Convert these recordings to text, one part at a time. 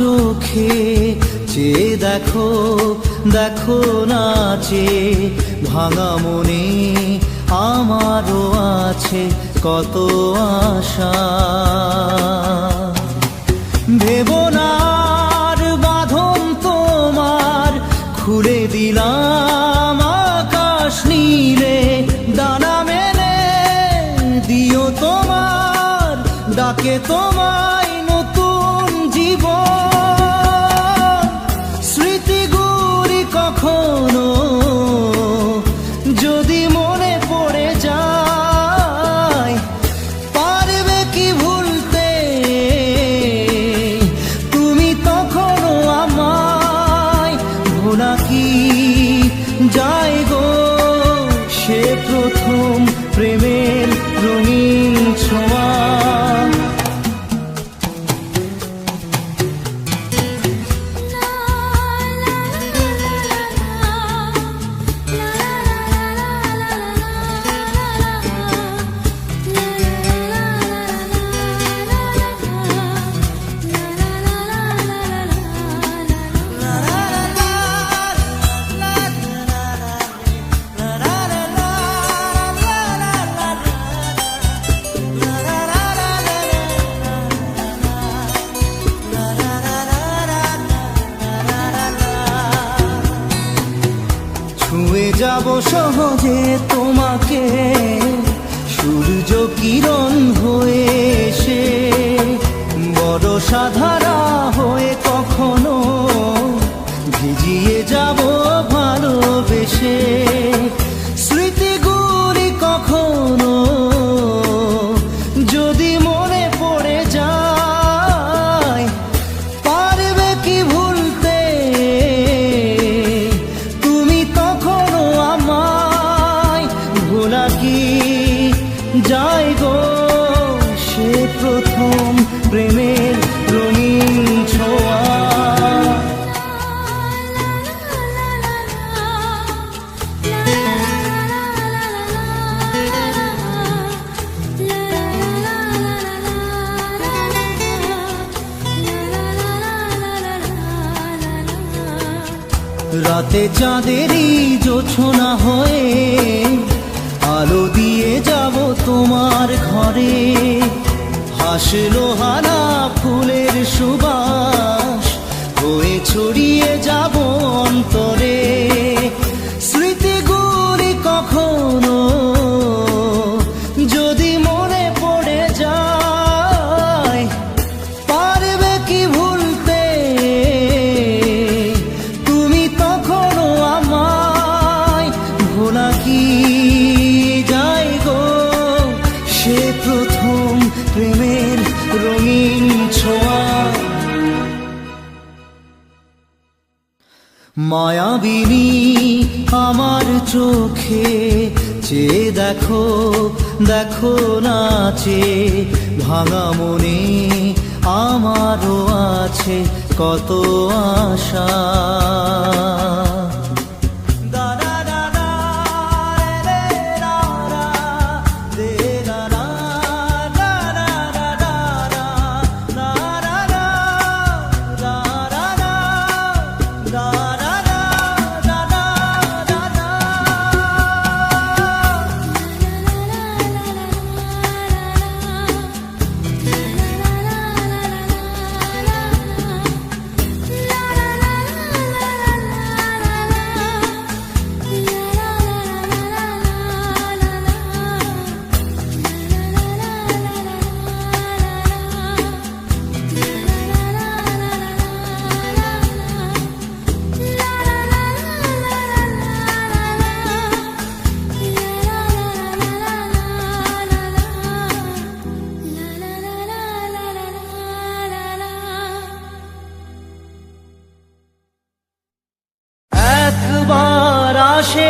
চোখে, চেয়ে দেখো দেখো নাচে, ভাঙা মনে আমারও আছে কত আশা। ভেবনার বাঁধন তোমার, খুলে দিলাম আকাশ নীলে, দানা মেলে দিও তোমার, ডাকে তোমায় প্রথম প্রেমের 沙滩 হাসলো হানা মায়াবিনী আমার চোখে চেয়ে দেখো দেখো নাচে ভাঙা মনে আমারও আছে কত আশা।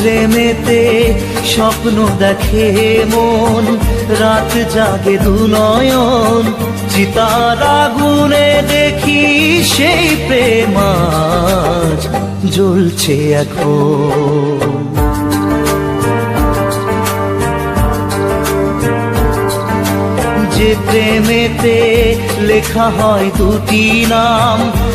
প্রেমেতে স্বপ্ন দেখে মন, রাত জাগে দু নয়ন চিতার আগুনে দেখি সেই প্রেম আজ জ্বলছে এখন। যে প্রেমেতে লেখা হয় দুটি নাম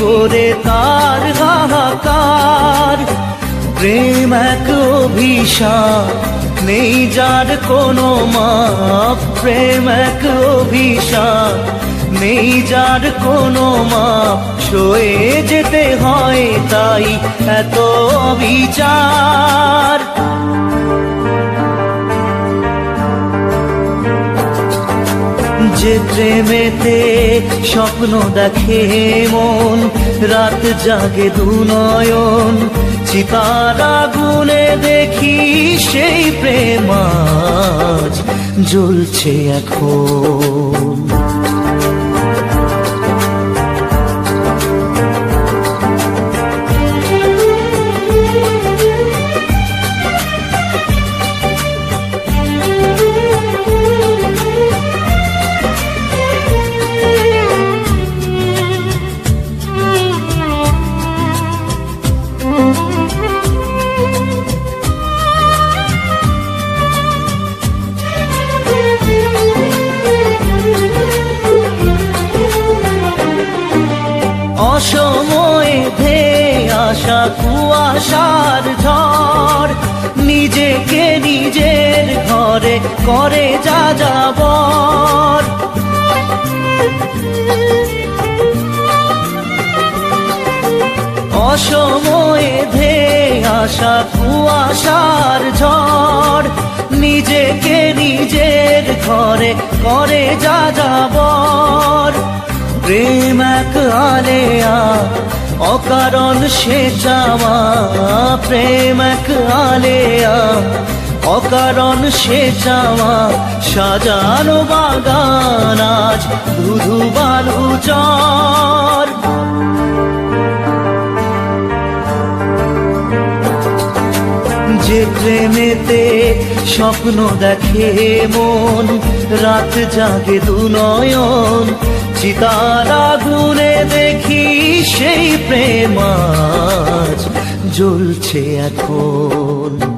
করে তার হাহাকার। প্রেম এক অভিশাপ, নেই যার কোনো মাপ। প্রেম এক অভিশাপ, নেই যার কোনো মাপ। সয়ে যেতে হয় তাই এত বিচার যে প্রেমেতে স্বপ্ন দেখে মন, রাত জাগে দুনয়ন চিতারা গুনে দেখি সেই প্রেমাজ জ্বলছে এখন। কুয়াশার ঝড়। নিজেকে নিজের ঘরে করে যা যাবর প্রেম এক আলেয়া, অকারণ সে চাওয়া। প্রেম এক আলেয়া, অকারণ সে চাওয়া। সাজানো বাগান আজ ধুধু বালু চর প্রেমেতে স্বপ্ন দেখে মন রাত জাগে দুনয়ন নয়ন। গুনে দেখি সেই প্রেমাজ জ্বলছে এখন।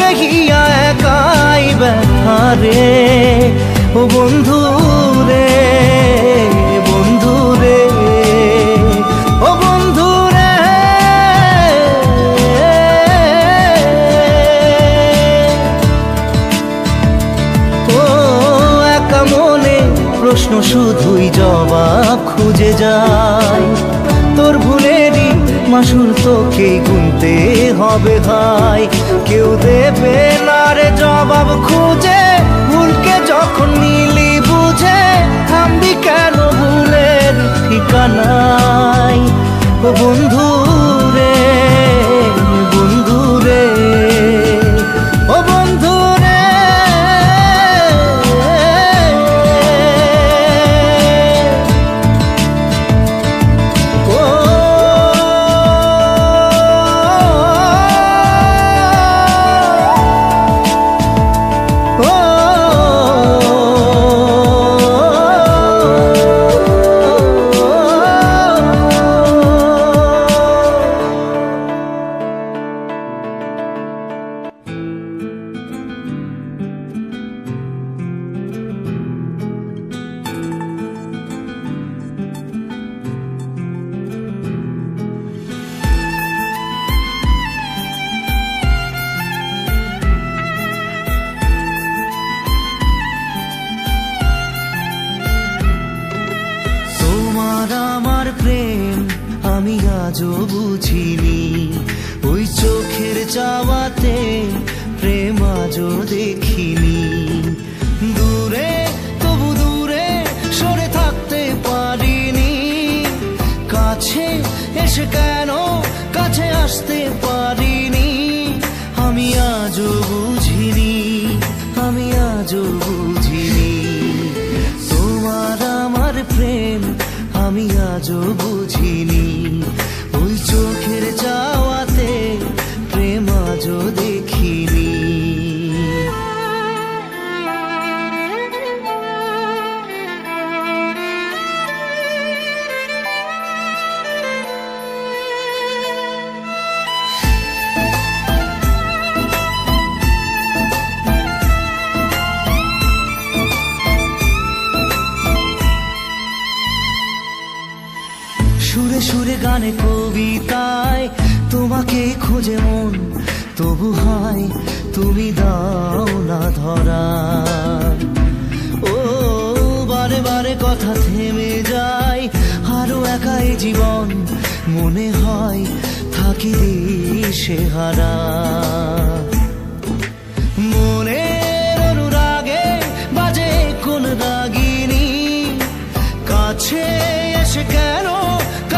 দেখিয়া একাই ব্যথা রে। ও বন্ধু রে বন্ধু রে, ও বন্ধু রে। ও একা মনে প্রশ্ন শুধুই জবাব খুঁজে যা। আসুন তো কে গুনতে হবে ভাই। কেউ দেবে না রে জবাব খুঁজে, ভুলকে যখন নিলি বুঝে আমি কেন ভুলের ঠিকানায়? বন্ধু কেন কাছে আসতে পারিনি? আমি আজও বুঝিনি, আমি আজও বুঝিনি। তোমার আমার প্রেম আমি আজও বুঝিনি। কবিতায় তোমাকে খোঁজে মন, তবু হয় তুমি দাও না ধরা। ও, বারে বারে কথা থেমে যায়, আরও একাই জীবন মনে হয় থাকি দিশে হারা। মনের অনুরাগে বাজে কোন রাগিনী, কাছে এসে কেন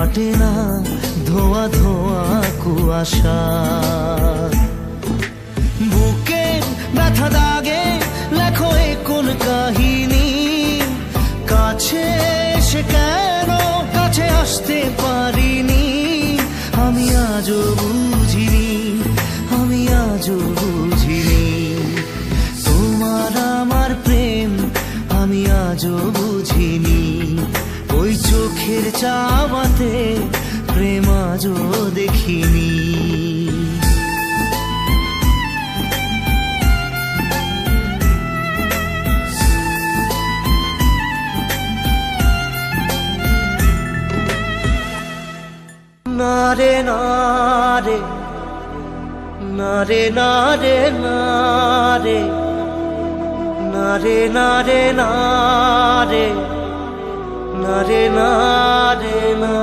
কাটে না ধোয়া ধোয়া কুয়াশা। বুকে ব্যথা দাগে, লেখো এ কোন কাহিনী। কাছে এসে কেন কাছে আসতে পারিনি? আমি আজও বুঝিনি, আমি আজও বুঝিনি। তোমার আমার প্রেম আমি আজও বুঝিনি। চোখের চাওয়াতে প্রেম আজও দেখিনি। না রে না রে না রে না রে না রে না রে না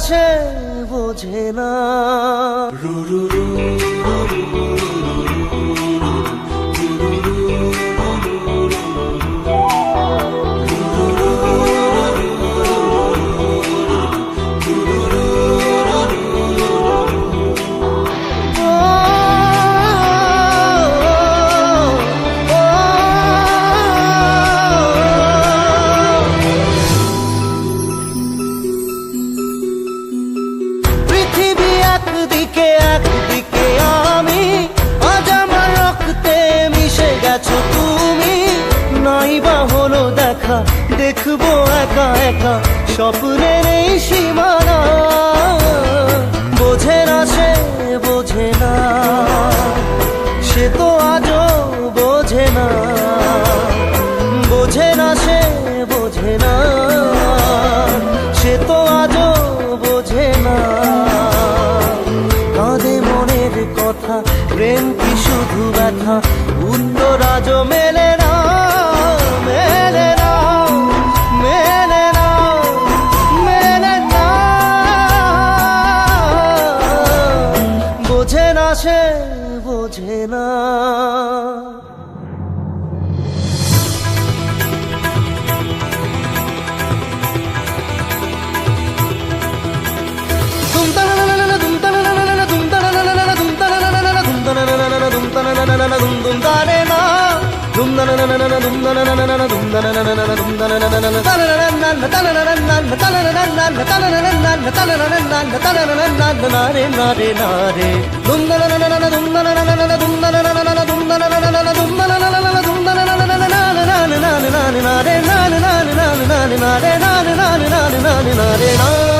去。একা നാരെ നാരെ നാരെ നാരെ നാരെ നാരെ നാരെ നാരെ നാരെ നാരെ നാരെ നാരെ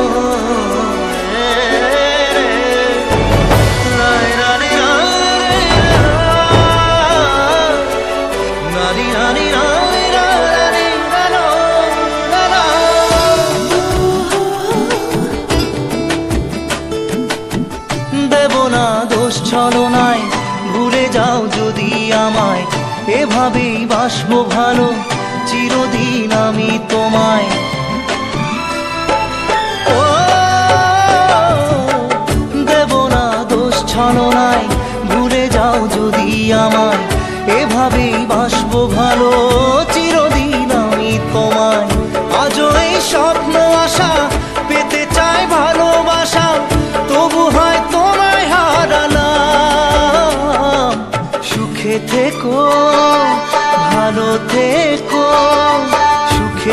এভাবেই বাসবো ভালো, চিরদিন আমি তোমায়। ও, দেব না দোষ ছলনায়, ভুলে যাও যদি আমায়।